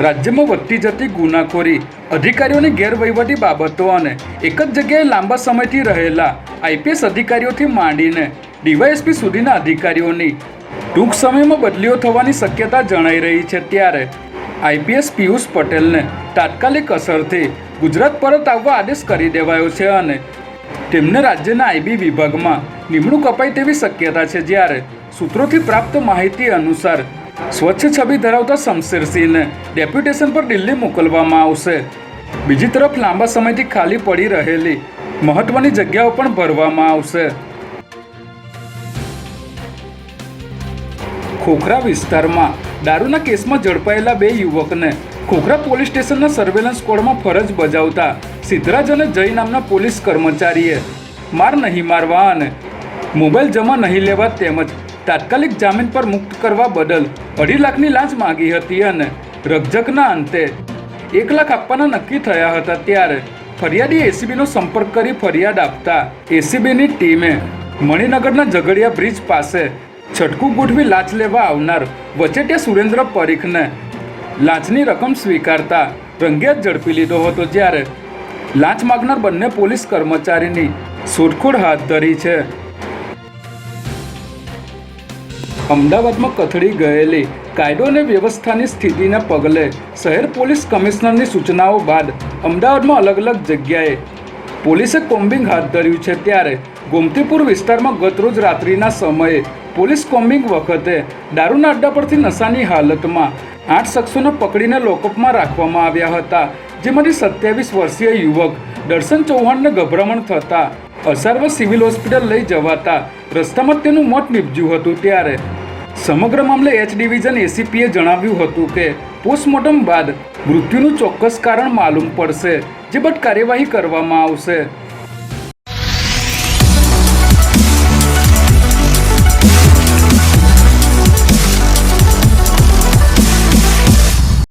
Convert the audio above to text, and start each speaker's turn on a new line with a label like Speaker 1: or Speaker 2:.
Speaker 1: રાજ્યમાં વધતી જતી ગુનાખોરી, અધિકારીઓની ગેરવહીવટી બાબતો અને એક જ જગ્યાએ લાંબા સમયથી રહેલા આઈપીએસ અધિકારીઓથી માંડીને ડીવાયએસપી સુધીના અધિકારીઓની ટૂંક સમયમાં બદલીઓ થવાની શક્યતા જણાઈ રહી છે ત્યારે આઈપીએસ પિયુષ પટેલને તાત્કાલિક અસરથી ગુજરાત પરત આવવા આદેશ કરી દેવાયો છે અને તેમને રાજ્યના આઈબી વિભાગમાં નિમણૂક અપાય તેવી શક્યતા છે. જ્યારે સૂત્રોથી પ્રાપ્ત માહિતી અનુસાર સ્વચ્છ છબી ધરાવતા શમશેરસિંહને ડેપ્યુટેશન પર દિલ્હી મોકલવામાં આવશે. બીજી તરફ લાંબા સમયથી ખાલી પડી રહેલી મહત્વની જગ્યાઓ પણ ભરવામાં આવશે. ખોખરા વિસ્તારમાં દારૂના કેસમાં ઝડપાયેલા બે યુવકને ખોખરા પોલીસ સ્ટેશનના સર્વેલન્સ સ્કોડમાં ફરજ બજાવતા સિદ્ધરાજ અને જય નામના પોલીસ કર્મચારીએ માર નહીં મારવા અને મોબાઈલ જમા નહીં લેવા તેમજ તાત્કાલિક જામીન પર મુક્ત કરવા બદલ અઢી લાખની લાંચ માગી હતી અને રકઝકના અંતે એક લાખ આપવાના નક્કી થયા હતા ત્યારે ફરિયાદી એસીબીનો સંપર્ક કરી ફરિયાદ આપતા એસીબીની ટીમે મણિનગરના ઝઘડિયા બ્રિજ પાસે છટકું ગોઠવી લાંચ લેવા આવનાર વચેટિયા સુરેન્દ્ર પરીખને લાંચની રકમ સ્વીકારતા રંગે ઝડપી લીધો હતો જ્યારે લાંચ માગનાર બંને પોલીસ કર્મચારીની શોધખોળ હાથ ધરી છે. અમદાવાદમાં કથળી ગયેલી. કાયદો અને વ્યવસ્થાની સ્થિતિને પગલે શહેર પોલીસ કમિશનરની સૂચનાઓ બાદ અમદાવાદમાં અલગ અલગ જગ્યાએ પોલીસે કોમ્બિંગ હાથ ધર્યું છે ત્યારે ગોમતીપુર વિસ્તારમાં ગતરોજ રાત્રિના સમયે પોલીસ કોમ્બિંગ વખતે દારૂના અડ્ડા પરથી નશાની હાલતમાં આઠ શખ્સોને પકડીને લોકઅપમાં રાખવામાં આવ્યા હતા, જેમાંથી સત્યાવીસ વર્ષીય યુવક દર્શન ચૌહાણને ગભરામણ થતાં અસારવા સિવિલ હોસ્પિટલ લઈ જવાતા રસ્તામાં તેનું મોત નીપજ્યું હતું ત્યારે સમગ્ર મામલે એચ ડિવિઝન એસીપીએ જણાવ્યું હતું કે પોસ્ટમોર્ટમ બાદ મૃત્યુનું ચોક્કસ કારણ માલુમ પડશે, જે બટ કાર્યવાહી કરવામાં આવશે.